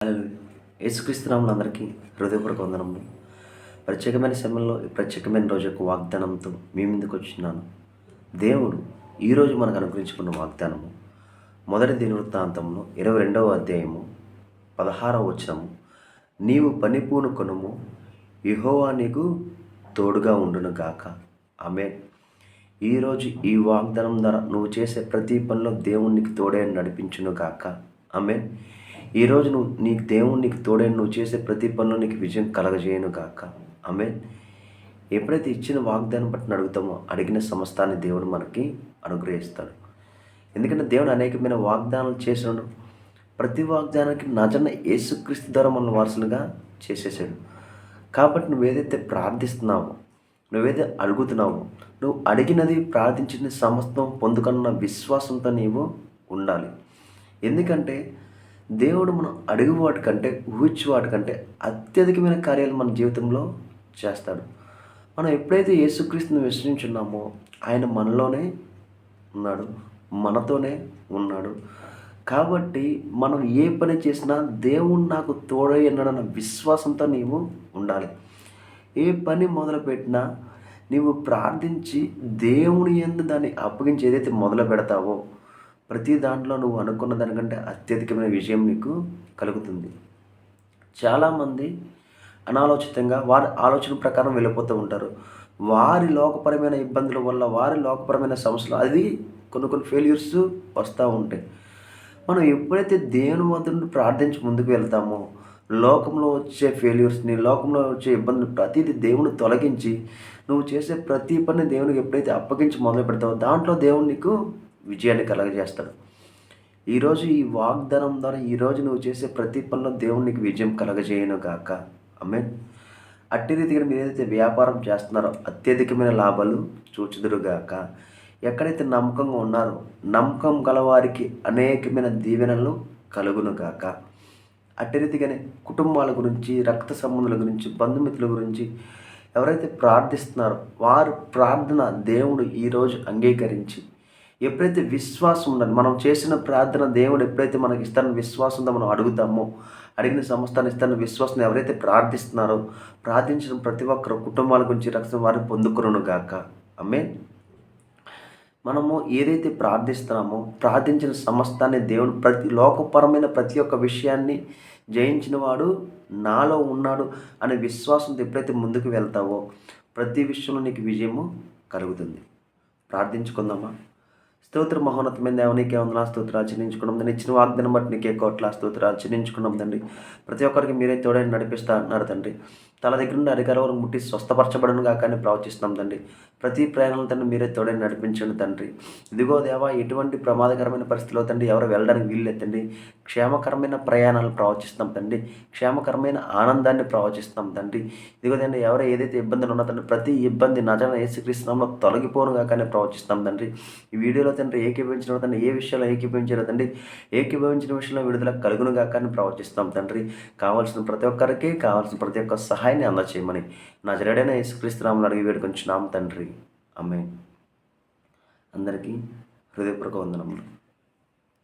యేసుక్రీస్తునాములు అందరికీ హృదయపూర్వక వందనములు. ప్రత్యేకమైన సమయంలో ఈ ప్రత్యేకమైన రోజు యొక్క వాగ్దానంతో మీ ముందుకు వచ్చినాను. దేవుడు ఈరోజు మనకు అనుగ్రహించుకున్న వాగ్దానము మొదటి దినవృత్తాంతంలో ఇరవై రెండవ అధ్యాయము పదహారవ వచనము. నీవు పని పూనుకొనుము యహోవా నీకు తోడుగా ఉండును గాక. ఆమె ఈరోజు ఈ వాగ్దానం ద్వారా నువ్వు చేసే ప్రతి పనిలో దేవునికి తోడే నడిపించును గాక. ఆమె ఈరోజు నువ్వు నీకు దేవుడు నీకు తోడైన నువ్వు చేసే ప్రతి పనిలో నీకు విజయం కలగజేయను కాక ఆమె ఎప్పుడైతే ఇచ్చిన వాగ్దానం బట్టి అడుగుతామో అడిగిన సమస్తాన్ని దేవుడు మనకి అనుగ్రహిస్తాడు. ఎందుకంటే దేవుడు అనేకమైన వాగ్దానాలు చేసినాడు ప్రతి వాగ్దానానికి నజన యేసుక్రీస్తు ద్వారా మన వారసులుగా చేసేసాడు. కాబట్టి నువ్వు ఏదైతే ప్రార్థిస్తున్నావో నువ్వేదైతే అడుగుతున్నావో నువ్వు అడిగినది ప్రార్థించిన సమస్తం పొందుకున్న విశ్వాసంతో నీవు ఉండాలి. ఎందుకంటే దేవుడు మనం అడుగు వాటికంటే ఊహించు వాటికంటే అత్యధికమైన కార్యాలు మన జీవితంలో చేస్తాడు. మనం ఎప్పుడైతే యేసుక్రీస్తుని విశ్వసించున్నామో ఆయన మనలోనే ఉన్నాడు మనతోనే ఉన్నాడు. కాబట్టి మనం ఏ పని చేసినా దేవుడు నాకు తోడై విశ్వాసంతో నీవు ఉండాలి. ఏ పని మొదలుపెట్టినా నీవు ప్రార్థించి దేవుని ఎందు దాన్ని అప్పగించి ఏదైతే మొదలు పెడతావో ప్రతి దాంట్లో నువ్వు అనుకున్న దానికంటే అత్యధికమైన విజయం నీకు కలుగుతుంది. చాలామంది అనాలోచితంగా వారి ఆలోచన ప్రకారం వెళ్ళిపోతూ ఉంటారు. వారి లోకపరమైన ఇబ్బందుల వల్ల వారి లోకపరమైన సమస్యలు అది కొన్ని కొన్ని ఫెయిల్యూర్స్ వస్తూ ఉంటాయి. మనం ఎప్పుడైతే దేవుని వద్ద ప్రార్థించి ముందుకు వెళ్తామో లోకంలో వచ్చే ఫెయిల్యూర్స్ని లోకంలో వచ్చే ఇబ్బందులు ప్రతిదీ దేవుని తొలగించి నువ్వు చేసే ప్రతి పని దేవునికి ఎప్పుడైతే అప్పగించి మొదలు పెడతావో దాంట్లో దేవుడు నీకు విజయాన్ని కలగజేస్తాడు. ఈరోజు ఈ వాగ్దానం ద్వారా ఈరోజు నువ్వు చేసే ప్రతి పనిలో దేవునికి విజయం కలగజేయను గాక. అమ్మే అట్టి రీతిగా మీరు ఏదైతే వ్యాపారం చేస్తున్నారో అత్యధికమైన లాభాలు చూచుదురుగాక ఎక్కడైతే నమ్మకంగా ఉన్నారో నమ్మకం గలవారికి అనేకమైన దీవెనలు కలుగును గాక. అట్టి రీతిగానే కుటుంబాల గురించి రక్త సంబంధుల గురించి బంధుమిత్రుల గురించి ఎవరైతే ప్రార్థిస్తున్నారో వారు ప్రార్థన దేవుడు ఈరోజు అంగీకరించి ఎప్పుడైతే విశ్వాసం ఉండాలి మనం చేసిన ప్రార్థన దేవుడు ఎప్పుడైతే మనకి ఇస్తానని విశ్వాసంతో మనం అడుగుతామో అడిగిన సంస్థాన్ని ఇస్తాన విశ్వాసం ఎవరైతే ప్రార్థిస్తున్నారో ప్రార్థించిన ప్రతి ఒక్కరు కుటుంబాల గురించి రక్షణ వారిని పొందుకును గాక. అమ్మే మనము ఏదైతే ప్రార్థిస్తున్నామో ప్రార్థించిన సమస్తాన్ని దేవుడు ప్రతి లోకపరమైన ప్రతి ఒక్క విషయాన్ని జయించిన వాడు నాలో ఉన్నాడు అనే విశ్వాసంతో ఎప్పుడైతే ముందుకు వెళ్తావో ప్రతి విషయంలో నీకు విజయము కలుగుతుంది. ప్రార్థించుకుందామా? స్తోత్ర మహోన్నతమైన దేవనికి వందన స్తోత్రాలు చెల్లించుకున్నాం దాన్ని ఇచ్చిన వాగ్దానం బట్టి నీకే కోట్ల స్తోత్రాలు చెల్లించుకున్నాం తండ్రి. ప్రతి ఒక్కరికి మీరే తోడని నడిపిస్తా అన్నారు తండ్రి. తల దగ్గర నుండి అధికార వరకు ముట్టి స్వస్థపరచబడను కాకని ప్రవచిస్తున్నాం తండ్రి. ప్రతి ప్రయాణంలో తండ్రి మీరే తోడని నడిపించండి తండ్రి. ఇదిగో దేవా ఎటువంటి ప్రమాదకరమైన పరిస్థితిలో తండ్రి ఎవరు వెళ్ళడానికి వీల్లేదండి క్షేమకరమైన ప్రయాణాలు ప్రవచిస్తాం తండ్రి. క్షేమకరమైన ఆనందాన్ని ప్రవచిస్తాం తండ్రి. ఇదిగో తండ్రి ఎవరు ఏదైతే ఇబ్బందులు ఉన్నా తండ్రి ప్రతి ఇబ్బంది నజన ఏసుక్రీస్తునామలో తొలగిపోను కాకనే ప్రవచిస్తాం తండ్రి. ఈ వీడియోలో తండ్రి ఏకీభవించిన తండ్రి ఏ విషయాలు ఏకీభవించారో తండ్రి ఏకీభవించిన విషయంలో విడుదల కలుగును కాకని ప్రవచిస్తాం తండ్రి. కావాల్సిన ప్రతి ఒక్కరికి కావాల్సిన ప్రతి ఒక్క సహాయం సహాయాన్ని అందచేయమని. నా జరడైన యేసుక్రీస్తునామని అడిగి వేడుకొంచున్నాం తండ్రి. అమ్మే అందరికీ హృదయపూర్వక వందనములు.